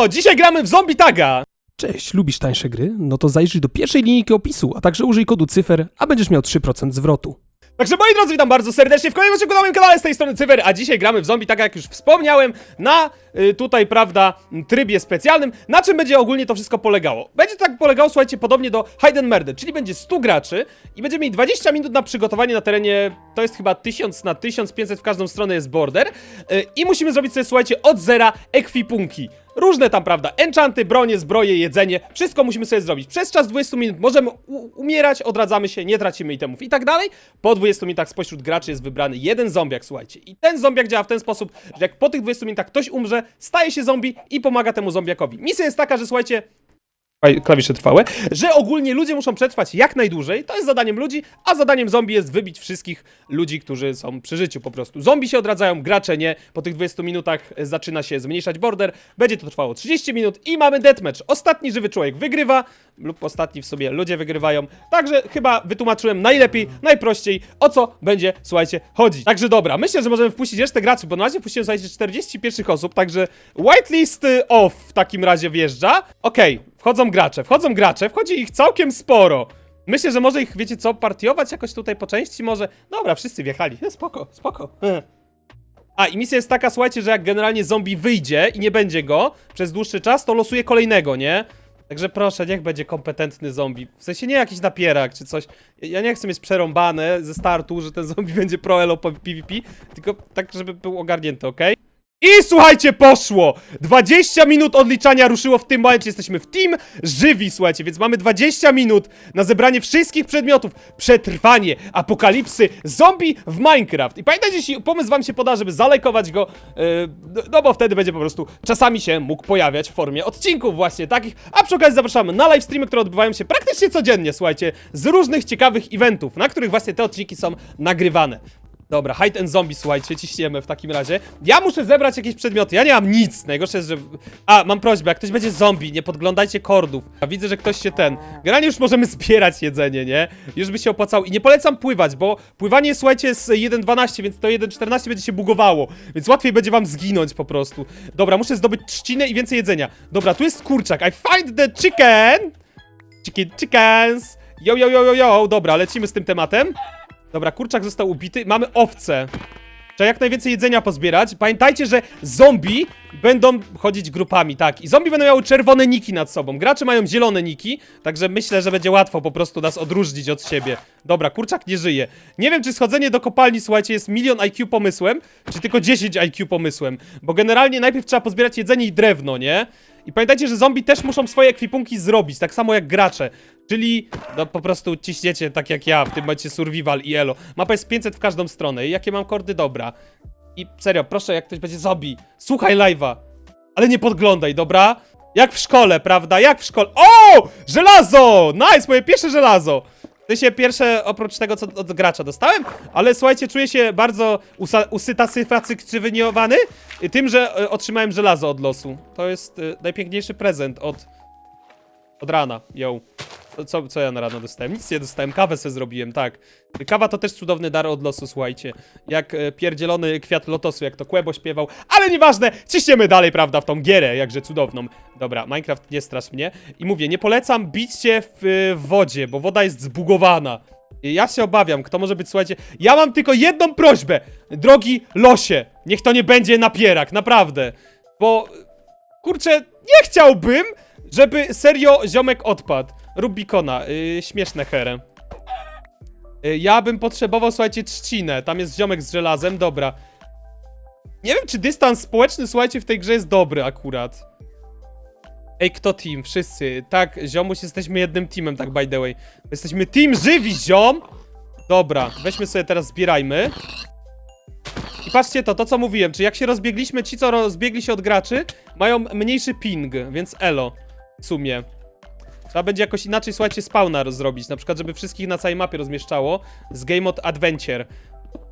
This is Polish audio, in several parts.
Siemano! Dzisiaj gramy w Zombie Taga! Cześć, lubisz tańsze gry? No to zajrzyj do pierwszej linijki opisu, a także użyj kodu cyfer, a będziesz miał 3% zwrotu. Także moi drodzy, witam bardzo serdecznie w kolejnym odcinku na moim kanale z tej strony Cyfer, a dzisiaj gramy w Zombie Taga, jak już wspomniałem, na y, tutaj, prawda, trybie specjalnym. Na czym będzie ogólnie to wszystko polegało? Będzie tak polegało, słuchajcie, podobnie do Hide and Murder, czyli będzie 100 graczy i będziemy mieli 20 minut na przygotowanie na terenie, to jest chyba 1000 na 1500, w każdą stronę jest border y, i musimy zrobić sobie, słuchajcie, od zera ekwipunki. Różne tam, prawda, enchanty, bronie, zbroje, jedzenie, wszystko musimy sobie zrobić. Przez czas 20 minut możemy umierać, odradzamy się, nie tracimy itemów i tak dalej. Po 20 minutach spośród graczy jest wybrany jeden zombiak, słuchajcie. I ten zombiak działa w ten sposób, że jak po tych 20 minutach ktoś umrze, staje się zombie i pomaga temu zombiakowi. Misja jest taka, że słuchajcie, klawisze trwałe, że ogólnie ludzie muszą przetrwać jak najdłużej, to jest zadaniem ludzi, a zadaniem zombie jest wybić wszystkich ludzi, którzy są przy życiu po prostu. Zombie się odradzają, gracze nie, po tych 20 minutach e, zaczyna się zmniejszać border, będzie to trwało 30 minut i mamy deathmatch. Ostatni żywy człowiek wygrywa, lub ostatni w sobie ludzie wygrywają, także chyba wytłumaczyłem najlepiej, najprościej, o co będzie, słuchajcie, chodzić. Także dobra, myślę, że możemy wpuścić resztę graczy, bo na razie wpuściłem, słuchajcie, 41 osób, także whitelist y, off w takim razie wjeżdża. Okej, wchodzą gracze, wchodzą gracze, wchodzi ich całkiem sporo. Myślę, że może ich, wiecie co, partiować jakoś tutaj po części może. Dobra, wszyscy wjechali. Spoko, spoko. A, i misja jest taka, słuchajcie, że jak generalnie zombie wyjdzie i nie będzie go przez dłuższy czas, to losuje kolejnego, nie? Także proszę, niech będzie kompetentny zombie. W sensie nie jakiś napierak czy coś. Ja nie chcę mieć przerąbane ze startu, że ten zombie będzie pro elo PvP, tylko tak, żeby był ogarnięty, okej? I słuchajcie, poszło! 20 minut odliczania ruszyło w tym momencie. Jesteśmy w team żywi, słuchajcie, więc mamy 20 minut na zebranie wszystkich przedmiotów. Przetrwanie apokalipsy zombie w Minecraft. I pamiętajcie, jeśli pomysł wam się poda, żeby zalajkować go, yy, no- bo wtedy będzie po prostu czasami się mógł pojawiać w formie odcinków właśnie takich. A przy okazji zapraszamy na live streamy, które odbywają się praktycznie codziennie, słuchajcie, z różnych ciekawych eventów, na których właśnie te odcinki są nagrywane. Dobra, hide and zombie, słuchajcie, ciśniemy w takim razie. Ja muszę zebrać jakieś przedmioty, ja nie mam nic. Najgorsze jest, że... A, mam prośbę, jak ktoś będzie zombie, nie podglądajcie kordów. A widzę, że ktoś się ten... Generalnie już możemy zbierać jedzenie, nie? Już by się opłacało. I nie polecam pływać, bo pływanie, słuchajcie, jest 1.12, więc to 1.14 będzie się bugowało. Więc łatwiej będzie wam zginąć po prostu. Dobra, muszę zdobyć trzcinę i więcej jedzenia. Dobra, tu jest kurczak. I find the chicken! Chicken, chickens! Yo, yo, yo, yo, yo! Dobra, lecimy z tym tematem. Dobra, kurczak został ubity. Mamy owce. Trzeba jak najwięcej jedzenia pozbierać. Pamiętajcie, że zombie będą chodzić grupami, tak. I zombie będą miały czerwone niki nad sobą. Gracze mają zielone niki, także myślę, że będzie łatwo po prostu nas odróżnić od siebie. Dobra, kurczak nie żyje. Nie wiem, czy schodzenie do kopalni, słuchajcie, jest milion IQ pomysłem, czy tylko 10 IQ pomysłem. Bo generalnie najpierw trzeba pozbierać jedzenie i drewno, nie? I pamiętajcie, że zombie też muszą swoje ekwipunki zrobić, tak samo jak gracze. Czyli no po prostu ciśniecie tak jak ja, w tym momencie survival i elo. Mapa jest 500 w każdą stronę. I jakie mam kordy? Dobra. I serio, proszę, jak ktoś będzie zombie, słuchaj live'a. Ale nie podglądaj, dobra? Jak w szkole, prawda? Jak w szkole. O! Żelazo! Nice, moje pierwsze żelazo! To się pierwsze, oprócz tego, co od gracza dostałem, ale słuchajcie, czuję się bardzo usytasyfacykowany tym, że e, otrzymałem żelazo od losu. To jest e, najpiękniejszy prezent od, od rana, yo. Co, co ja na rano dostałem? Nic nie dostałem, kawę sobie zrobiłem, tak. Kawa to też cudowny dar od losu, słuchajcie. Jak e, pierdzielony kwiat lotosu, jak to Kłebo śpiewał. Ale nieważne, ciśniemy dalej, prawda, w tą gierę, jakże cudowną. Dobra, Minecraft nie strasz mnie. I mówię, nie polecam bić się w, e, w wodzie, bo woda jest zbugowana. Ja się obawiam, kto może być, słuchajcie. Ja mam tylko jedną prośbę, drogi losie. Niech to nie będzie napierak, naprawdę. Bo, kurczę, nie chciałbym, żeby serio ziomek odpadł. Rubikona, yy, śmieszne herę. Yy, ja bym potrzebował, słuchajcie, trzcinę. Tam jest ziomek z żelazem, dobra. Nie wiem, czy dystans społeczny, słuchajcie, w tej grze jest dobry akurat. Ej, kto team? Wszyscy. Tak, ziomuś, jesteśmy jednym teamem, tak by the way. Jesteśmy team żywi, ziom! Dobra, weźmy sobie teraz, zbierajmy. I patrzcie to, to co mówiłem, czy jak się rozbiegliśmy, ci co rozbiegli się od graczy, mają mniejszy ping, więc elo. W sumie. Trzeba będzie jakoś inaczej, słuchajcie, spawna zrobić. Na przykład, żeby wszystkich na całej mapie rozmieszczało. Z Game Mode Adventure.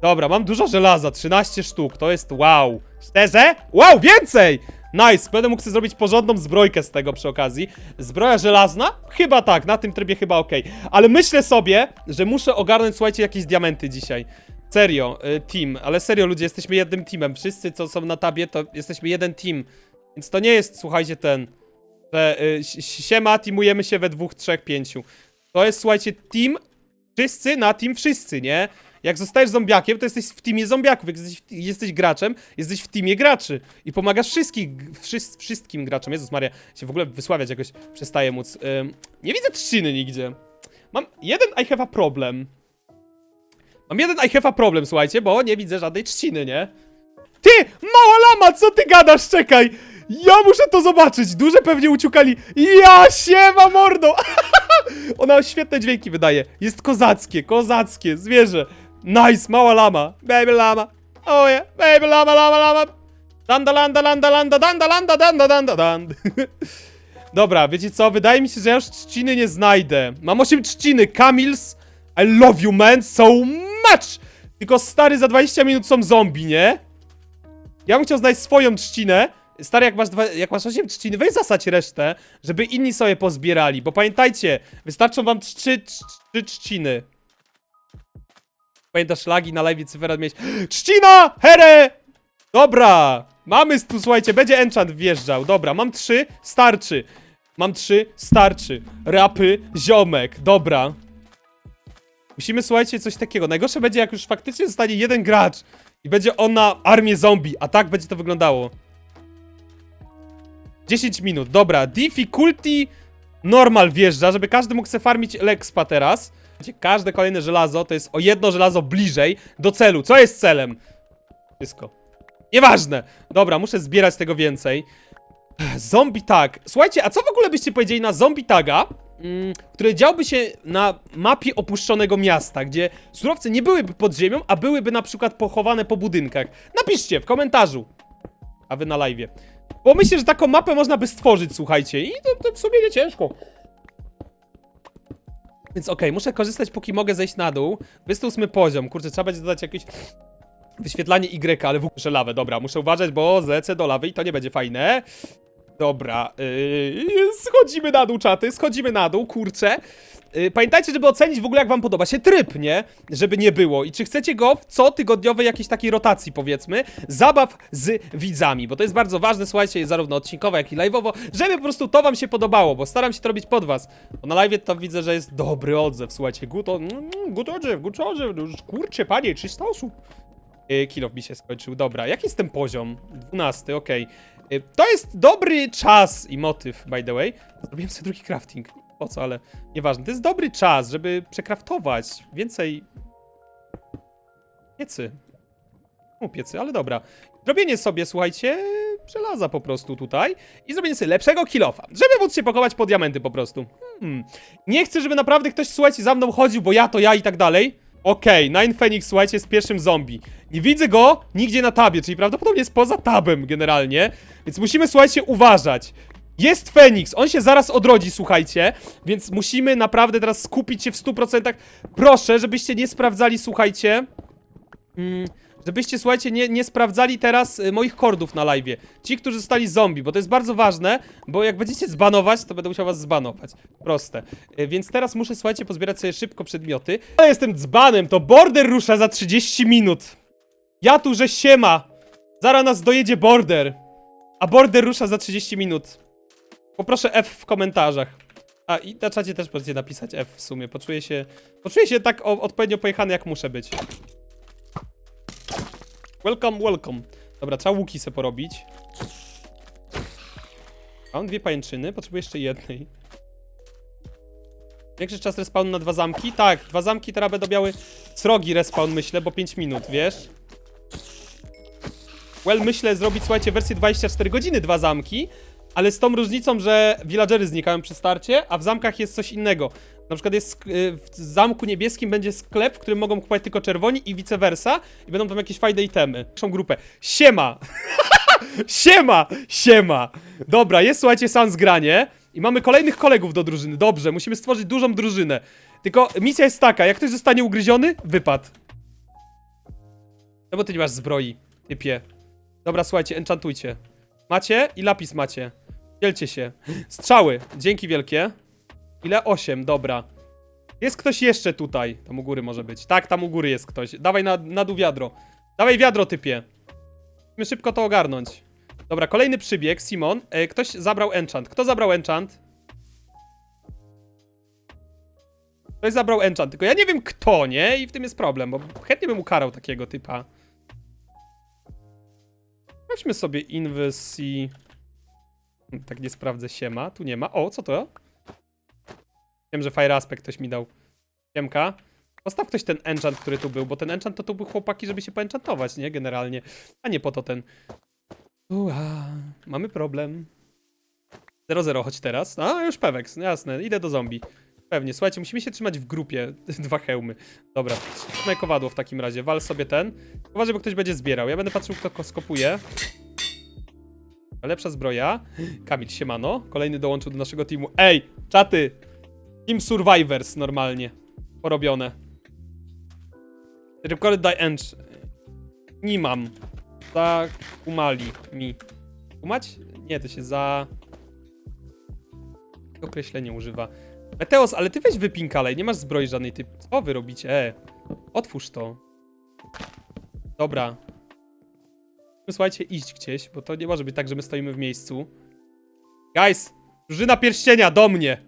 Dobra, mam dużo żelaza, 13 sztuk, to jest wow. Szczerze? Wow, więcej! Nice, będę mógł sobie zrobić porządną zbrojkę z tego przy okazji. Zbroja żelazna? Chyba tak, na tym trybie chyba okej. Ale myślę sobie, że muszę ogarnąć, słuchajcie, jakieś diamenty dzisiaj. Serio, y, team, ale serio ludzie, jesteśmy jednym teamem. Wszyscy, co są na tabie, to jesteśmy jeden team. Więc to nie jest, słuchajcie, ten, że y, si- siema, teamujemy się we dwóch, trzech, pięciu. To jest, słuchajcie, team wszyscy na team wszyscy, nie? Jak zostajesz zombiakiem, to jesteś w teamie zombiaków. Jak jesteś, jesteś graczem, jesteś w teamie graczy. I pomagasz wszystkich, wszys- wszystkim graczom. Jezus Maria, się w ogóle wysławiać jakoś przestaje móc. Ym, nie widzę trzciny nigdzie. Mam jeden I have a problem. Mam jeden I have a problem, słuchajcie, bo nie widzę żadnej trzciny, nie? Ty, mała lama, co ty gadasz? Czekaj! Ja muszę to zobaczyć! Duże pewnie uciukali. Ja siema mordo! Ona świetne dźwięki wydaje. Jest kozackie, kozackie, zwierzę. Nice, mała lama. Baby lama. Oje, baby lama, lama, lama. Danda, landa, landa, landa, danda, landa, danda, danda, danda. Dobra, wiecie co? Wydaje mi się, że ja już trzciny nie znajdę. Mam 8 trzciny. Kamils, I love you, man, so much! Tylko stary, za 20 minut są zombie, nie? Ja bym chciał znaleźć swoją trzcinę. Stary, jak masz, dwa, jak masz 8 trzciny, weź zasać resztę, żeby inni sobie pozbierali. Bo pamiętajcie, wystarczą wam 3, 3 trzciny. Pamiętasz lagi na live cyfera mieć. Trzcina! Here! Dobra! Mamy tu, słuchajcie, będzie enchant wjeżdżał. Dobra, mam trzy, starczy. Mam trzy, starczy. Rapy, ziomek. Dobra. Musimy, słuchajcie, coś takiego. Najgorsze będzie, jak już faktycznie zostanie jeden gracz i będzie on na armię zombie, a tak będzie to wyglądało. 10 minut, dobra. Difficulty normal wjeżdża, żeby każdy mógł se farmić Lexpa teraz. Każde kolejne żelazo to jest o jedno żelazo bliżej do celu. Co jest celem? Wszystko. Nieważne. Dobra, muszę zbierać tego więcej. Zombie tag. Słuchajcie, a co w ogóle byście powiedzieli na zombie taga, mm, który działby się na mapie opuszczonego miasta, gdzie surowce nie byłyby pod ziemią, a byłyby na przykład pochowane po budynkach? Napiszcie w komentarzu. A wy na live. Bo myślę, że taką mapę można by stworzyć, słuchajcie. I to, to w sumie nie ciężko. Więc okej, muszę korzystać, póki mogę zejść na dół. 28 poziom. Kurczę, trzeba będzie dodać jakieś wyświetlanie Y, ale w ogóle lawę. Dobra, muszę uważać, bo zlecę do lawy i to nie będzie fajne. Dobra, yy, schodzimy na dół, czaty, schodzimy na dół, kurczę. Yy, pamiętajcie, żeby ocenić w ogóle, jak wam podoba się tryb, nie? Żeby nie było. I czy chcecie go w co tygodniowej jakiejś takiej rotacji, powiedzmy, zabaw z widzami, bo to jest bardzo ważne, słuchajcie, zarówno odcinkowo, jak i live'owo, żeby po prostu to wam się podobało, bo staram się to robić pod was. Bo na live to widzę, że jest dobry odzew, słuchajcie, gut, mm, gut odzew, gut odzew, no kurczę, panie, 300 osób. Yy, Kill mi się skończył. Dobra, jaki jest ten poziom? 12, okej. Yy, To jest dobry czas i motyw, by the way. Zrobiłem sobie drugi crafting. Po co, ale nieważne. To jest dobry czas, żeby przekraftować więcej piecy. No, piecy, ale dobra. Zrobienie sobie, słuchajcie, żelaza po prostu tutaj i zrobienie sobie lepszego kilofa, żeby móc się pakować po diamenty po prostu. Hmm. Nie chcę, żeby naprawdę ktoś, słuchajcie, za mną chodził, bo ja to ja i tak dalej. Okej, Nine Phoenix, słuchajcie, jest pierwszym zombie. Nie widzę go nigdzie na tabie, czyli prawdopodobnie jest poza tabem generalnie, więc musimy, słuchajcie, uważać. Jest Feniks, on się zaraz odrodzi, słuchajcie, więc musimy naprawdę teraz skupić się w 100%. Proszę, żebyście nie sprawdzali, słuchajcie, mm, żebyście, słuchajcie, nie, nie sprawdzali teraz y, moich kordów na live. Ci, którzy zostali zombie, bo to jest bardzo ważne, bo jak będziecie zbanować, to będę musiał was zbanować. Proste. Y, Więc teraz muszę, słuchajcie, pozbierać sobie szybko przedmioty. Ale jestem dzbanem, to border rusza za 30 minut. Ja tu, że siema. Zaraz nas dojedzie border. A border rusza za 30 minut. Poproszę F w komentarzach. A i na czacie też możecie napisać F w sumie. Poczuję się, poczuję się tak o, odpowiednio pojechany, jak muszę być. Welcome, welcome. Dobra, trzeba łuki se porobić. Mam dwie pajęczyny, potrzebuję jeszcze jednej. Większy czas respawn na dwa zamki? Tak, dwa zamki teraz będą miały srogi respawn, myślę, bo 5 minut, wiesz? Well, myślę zrobić, słuchajcie, wersję 24 godziny, dwa zamki, ale z tą różnicą, że villagery znikają przy starcie, a w zamkach jest coś innego. Na przykład jest y, w zamku niebieskim będzie sklep, w którym mogą kupować tylko czerwoni i vice versa i będą tam jakieś fajne itemy. Naszą grupę. Siema! Siema! Siema! Dobra, jest słuchajcie sam zgranie i mamy kolejnych kolegów do drużyny. Dobrze, musimy stworzyć dużą drużynę. Tylko misja jest taka, jak ktoś zostanie ugryziony, wypad. No bo ty nie masz zbroi, typie. Dobra, słuchajcie, enchantujcie. Macie i lapis macie. Dzielcie się. Strzały, dzięki wielkie. Ile? 8, dobra. Jest ktoś jeszcze tutaj. Tam u góry może być. Tak, tam u góry jest ktoś. Dawaj na, na dół wiadro. Dawaj wiadro, typie. Musimy szybko to ogarnąć. Dobra, kolejny przybieg, Simon. E, ktoś zabrał enchant. Kto zabrał enchant? Ktoś zabrał enchant, tylko ja nie wiem kto, nie? I w tym jest problem, bo chętnie bym ukarał takiego typa. Weźmy sobie inwesji. Tak nie sprawdzę siema. Tu nie ma. O, co to? Wiem, że Fire Aspect ktoś mi dał. Siemka. Postaw ktoś ten enchant, który tu był, bo ten enchant to tu był chłopaki, żeby się poenchantować, nie? Generalnie. A nie po to ten. Ua, mamy problem. 0-0, chodź teraz. A, już Pewex, jasne, idę do zombie. Pewnie, słuchajcie, musimy się trzymać w grupie. Dwa hełmy. Dobra, trzymaj kowadło w takim razie. Wal sobie ten. Uważaj, bo ktoś będzie zbierał. Ja będę patrzył, kto ko- skopuje. Lepsza zbroja. Kamil, siemano. Kolejny dołączył do naszego teamu. Ej, czaty! Team Survivors normalnie. Porobione. Recorded die end. Nie mam. Za kumali mi. Kumać? Nie, to się za... Określenie używa. Meteos, ale ty weź wypinkalej, nie masz zbroi żadnej typ. Co wy robicie? E, otwórz to. Dobra. Musimy, Słuchajcie, iść gdzieś, bo to nie może być tak, że my stoimy w miejscu. Guys, drużyna pierścienia, do mnie!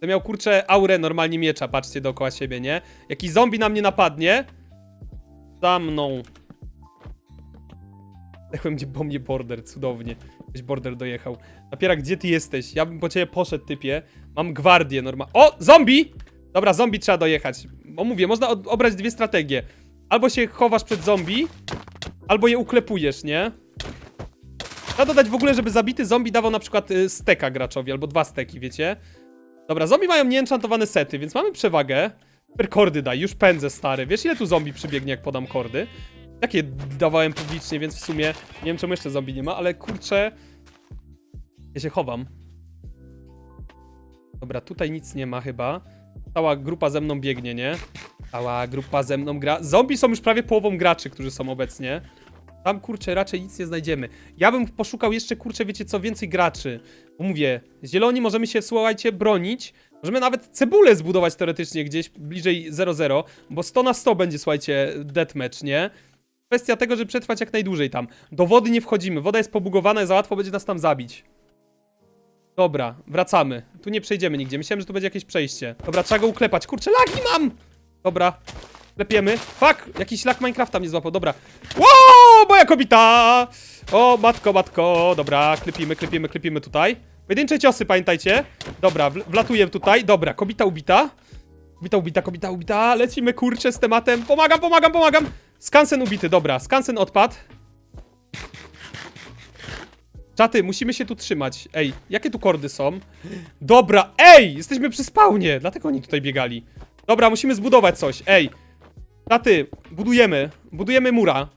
To miał, kurczę, aurę normalnie miecza, patrzcie dookoła siebie, nie? Jakiś zombie na mnie napadnie. Za mną. Zdechłem będzie po mnie border, cudownie. Ktoś border dojechał. Napiera, gdzie ty jesteś? Ja bym po ciebie poszedł, typie. Mam gwardię normal. O! Zombie! Dobra, zombie trzeba dojechać. Bo mówię, można obrać dwie strategie. Albo się chowasz przed zombie, albo je uklepujesz, nie? Trzeba dodać w ogóle, żeby zabity zombie dawał na przykład y, steka graczowi, albo dwa steki, wiecie? Dobra, zombie mają nieenchantowane sety, więc mamy przewagę. Super kordy daj, już pędzę, stary. Wiesz, ile tu zombie przybiegnie, jak podam kordy? Takie dawałem publicznie, więc w sumie nie wiem, czemu jeszcze zombie nie ma, ale kurczę... Ja się chowam. Dobra, tutaj nic nie ma chyba. Cała grupa ze mną biegnie, nie? Cała grupa ze mną gra. Zombie są już prawie połową graczy, którzy są obecnie. Tam kurczę raczej nic nie znajdziemy. Ja bym poszukał jeszcze kurczę, wiecie co, więcej graczy. Bo mówię, zieloni możemy się, słuchajcie, bronić. Możemy nawet cebulę zbudować teoretycznie gdzieś bliżej 0-0, bo 100 na 100 będzie, słuchajcie, deathmatch, nie? Kwestia tego, żeby przetrwać jak najdłużej tam. Do wody nie wchodzimy, woda jest pobugowana za łatwo będzie nas tam zabić. Dobra, wracamy. Tu nie przejdziemy nigdzie. Myślałem, że tu będzie jakieś przejście. Dobra, trzeba go uklepać. Kurczę, lagi mam! Dobra, klepiemy. Fuck! Jakiś lag Minecrafta mnie złapał, dobra. Wow, moja kobita! O, matko, matko. Dobra, klepimy, klepimy, klepimy tutaj. Pojedyncze ciosy, pamiętajcie. Dobra, wl- wlatuję tutaj. Dobra, kobita ubita. Kobita ubita, kobita ubita. Lecimy, kurczę, z tematem. Pomagam, pomagam, pomagam. Skansen ubity, dobra. Skansen odpadł. Czaty, musimy się tu trzymać. Ej, jakie tu kordy są? Dobra, ej! Jesteśmy przy spawnie, dlatego oni tutaj biegali. Dobra, musimy zbudować coś, ej. Czaty, budujemy. Budujemy mura.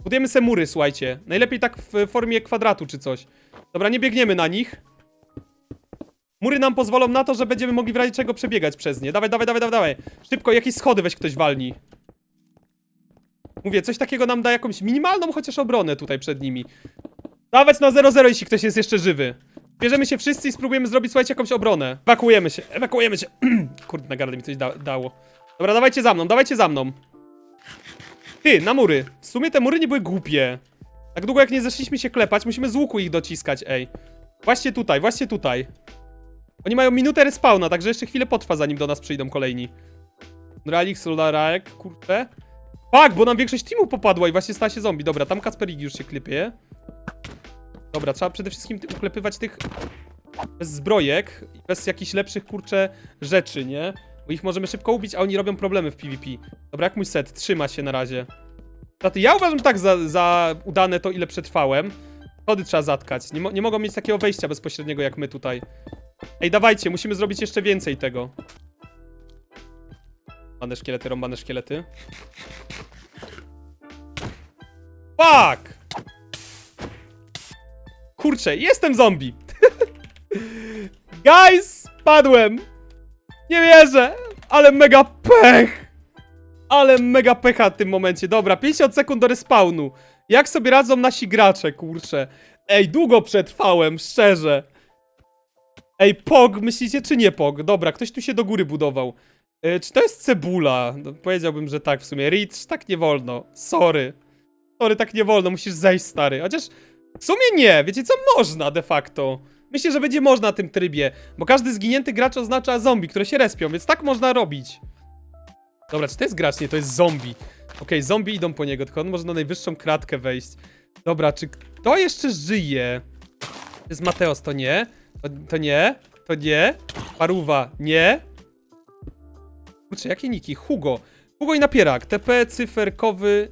Budujemy se mury, słuchajcie. Najlepiej tak w formie kwadratu czy coś. Dobra, nie biegniemy na nich. Mury nam pozwolą na to, że będziemy mogli w razie czego przebiegać przez nie. Dawaj, dawaj, dawaj, dawaj, dawaj. Szybko, jakieś schody weź ktoś walni. Mówię, coś takiego nam da jakąś minimalną chociaż obronę tutaj przed nimi. Dawać na 0-0, jeśli ktoś jest jeszcze żywy. Bierzemy się wszyscy i spróbujemy zrobić, słuchajcie, jakąś obronę. Ewakuujemy się, ewakuujemy się. Kurde, na gardę mi coś da dało. Dobra, dawajcie za mną, dawajcie za mną. Ty, na mury. W sumie te mury nie były głupie. Tak długo jak nie zeszliśmy się klepać, musimy z łuku ich dociskać, ej. Właśnie tutaj, właśnie tutaj. Oni mają minutę respawna, także jeszcze chwilę potrwa, zanim do nas przyjdą kolejni. Ralik, Solarek, kurczę. Fuck, bo nam większość teamu popadła i właśnie stała się zombie. Dobra, tam Kasperik już się klepie. Dobra, trzeba przede wszystkim uklepywać tych bez zbrojek bez jakichś lepszych, kurczę, rzeczy, nie? Bo ich możemy szybko ubić, a oni robią problemy w PvP. Dobra, jak mój set? Trzyma się na razie. Znaczy, ja uważam tak za, za udane to, ile przetrwałem. Schody trzeba zatkać. Nie, mo nie mogą mieć takiego wejścia bezpośredniego jak my tutaj. Ej, dawajcie, musimy zrobić jeszcze więcej tego. Rąbane szkielety, rąbane szkielety. Fuck! Kurczę, jestem zombie! Guys, padłem! Nie wierzę! Ale mega pech! Ale mega pecha w tym momencie. Dobra, 50 sekund do respawnu. Jak sobie radzą nasi gracze, kurczę? Ej, długo przetrwałem, szczerze. Ej, Pog, myślicie czy nie Pog? Dobra, ktoś tu się do góry budował. E, czy to jest cebula? No, powiedziałbym, że tak w sumie. Rich, tak nie wolno. Sorry. Sorry, tak nie wolno, musisz zejść, stary. Chociaż W sumie nie, wiecie co? Można de facto. Myślę, że będzie można na tym trybie, bo każdy zginięty gracz oznacza zombie, które się respią, więc tak można robić. Dobra, czy to jest gracz? Nie, to jest zombie. Okej, zombie idą po niego, tylko on może na najwyższą kratkę wejść. Dobra, czy kto jeszcze żyje? To jest Mateos, to nie. To, to nie. To nie. Paruwa, nie. Kurczę, jakie niki? Hugo. Hugo i napierak. TP cyferkowy.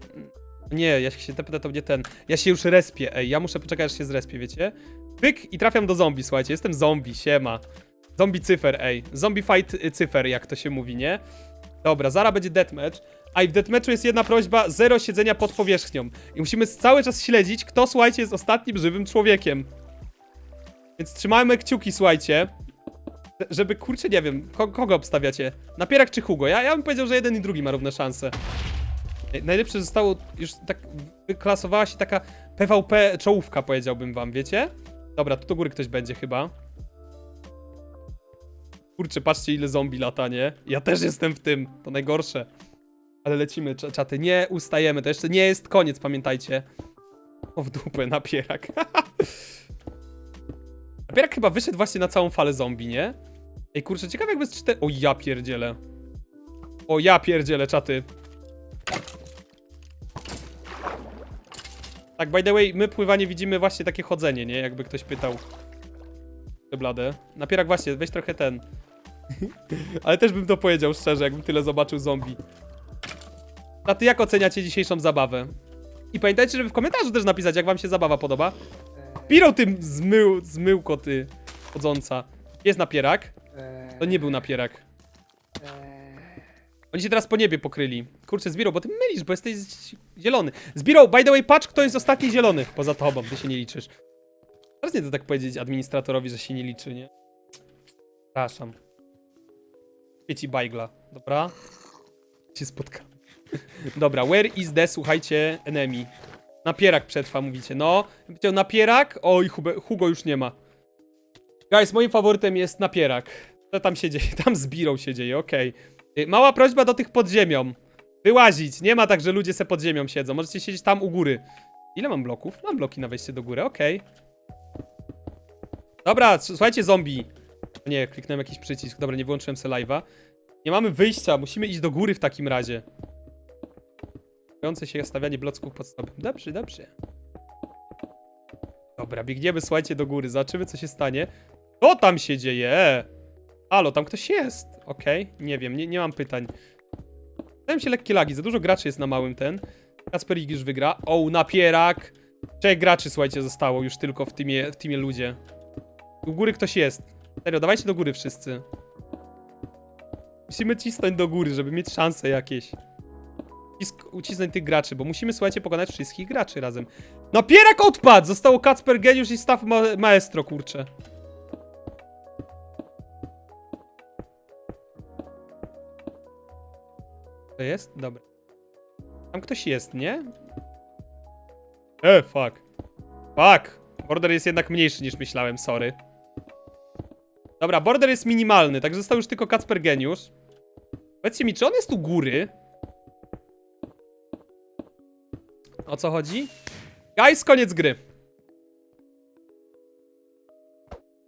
Nie, ja się TP to nie ten. Ja się już respię, ej. Ja muszę poczekać, aż się zrespię, wiecie? Pyk i trafiam do zombie, słuchajcie. Jestem zombie, siema. Zombie cyfer, ej. Zombie fight y, cyfer, jak to się mówi, nie? Dobra, zaraz będzie deathmatch. A i w deathmatchu jest jedna prośba, zero siedzenia pod powierzchnią. I musimy cały czas śledzić, kto, słuchajcie, jest ostatnim żywym człowiekiem. Więc trzymajmy kciuki, słuchajcie. Żeby, kurczę, nie wiem, ko kogo obstawiacie? Napierak czy Hugo? Ja, ja bym powiedział, że jeden i drugi ma równe szanse. Najlepsze zostało, już tak wyklasowała się taka PvP czołówka, powiedziałbym wam, wiecie? Dobra, tu do góry ktoś będzie chyba. Kurczę, patrzcie ile zombie lata, nie? Ja też jestem w tym, to najgorsze. Ale lecimy, cza- czaty, nie ustajemy, to jeszcze nie jest koniec, pamiętajcie. O w dupę, napierak. napierak chyba wyszedł właśnie na całą falę zombie, nie? Ej, kurczę, ciekawe jakby z cztery... O ja pierdzielę. O ja pierdzielę, czaty. Tak, by the way, my pływanie widzimy właśnie takie chodzenie, nie? Jakby ktoś pytał. Te blade. Napierak właśnie, weź trochę ten. Ale też bym to powiedział szczerze, jakbym tyle zobaczył zombie. A ty jak oceniacie dzisiejszą zabawę? I pamiętajcie, żeby w komentarzu też napisać, jak wam się zabawa podoba. Pirą tym zmył, zmyłko ty chodząca. Jest napierak? To nie był napierak. Oni się teraz po niebie pokryli. Kurczę, Zbiro, bo ty mylisz, bo jesteś zielony. Zbiro, by the way, patrz, kto jest ostatni zielony. Poza tobą, ty się nie liczysz. Teraz nie to tak powiedzieć administratorowi, że się nie liczy, nie? Przepraszam. Świeci bajgla, dobra? Się spotkamy. Dobra, where is the, słuchajcie, enemy? Napierak przetrwa, mówicie. No, powiedział napierak? Oj, Hugo już nie ma. Guys, moim faworytem jest napierak. Co tam się dzieje? Tam z Birą się dzieje, okej. Y, Mała prośba do tych pod ziemią. Wyłazić. Nie ma tak, że ludzie se pod ziemią siedzą. Możecie siedzieć tam u góry. Ile mam bloków? Mam bloki na wejście do góry, okej. Dobra, s- słuchajcie, zombie. Nie, kliknąłem jakiś przycisk. Dobra, nie wyłączyłem se live'a. Nie mamy wyjścia, musimy iść do góry w takim razie. Mówiące się stawianie blocków pod stopem. Dobrze, dobrze. Dobra, biegniemy, słuchajcie, do góry. Zobaczymy, co się stanie. Co tam się dzieje? Halo, tam ktoś jest. Okej, nie wiem, nie, nie mam pytań. Zdają się lekkie lagi, za dużo graczy jest na małym ten. Kasper już wygra. O, napierak. Trzech graczy, słuchajcie, zostało już tylko w teamie, w teamie ludzie. U góry ktoś jest. Serio, dawajcie do góry wszyscy. Musimy cisnąć do góry, żeby mieć szanse jakieś. Ucisk- Ucisnąć tych graczy, bo musimy, słuchajcie, pokonać wszystkich graczy razem. Napierak odpadł! Zostało Kacper Geniusz i staw ma maestro, kurczę. To jest? Dobra. Tam ktoś jest, nie? E, fuck. Fuck! Border jest jednak mniejszy niż myślałem, sorry. Dobra, border jest minimalny, także został już tylko Kacper Geniusz. Powiedzcie mi, czy on jest u góry? O co chodzi? Guys, koniec gry.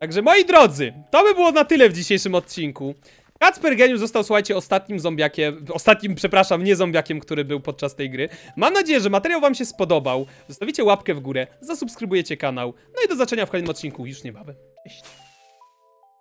Także moi drodzy, to by było na tyle w dzisiejszym odcinku. Kacper Geniusz został, słuchajcie, ostatnim zombiakiem, ostatnim, przepraszam, nie zombiakiem, który był podczas tej gry. Mam nadzieję, że materiał wam się spodobał. Zostawicie łapkę w górę, zasubskrybujecie kanał. No i do zobaczenia w kolejnym odcinku już niebawem. Cześć.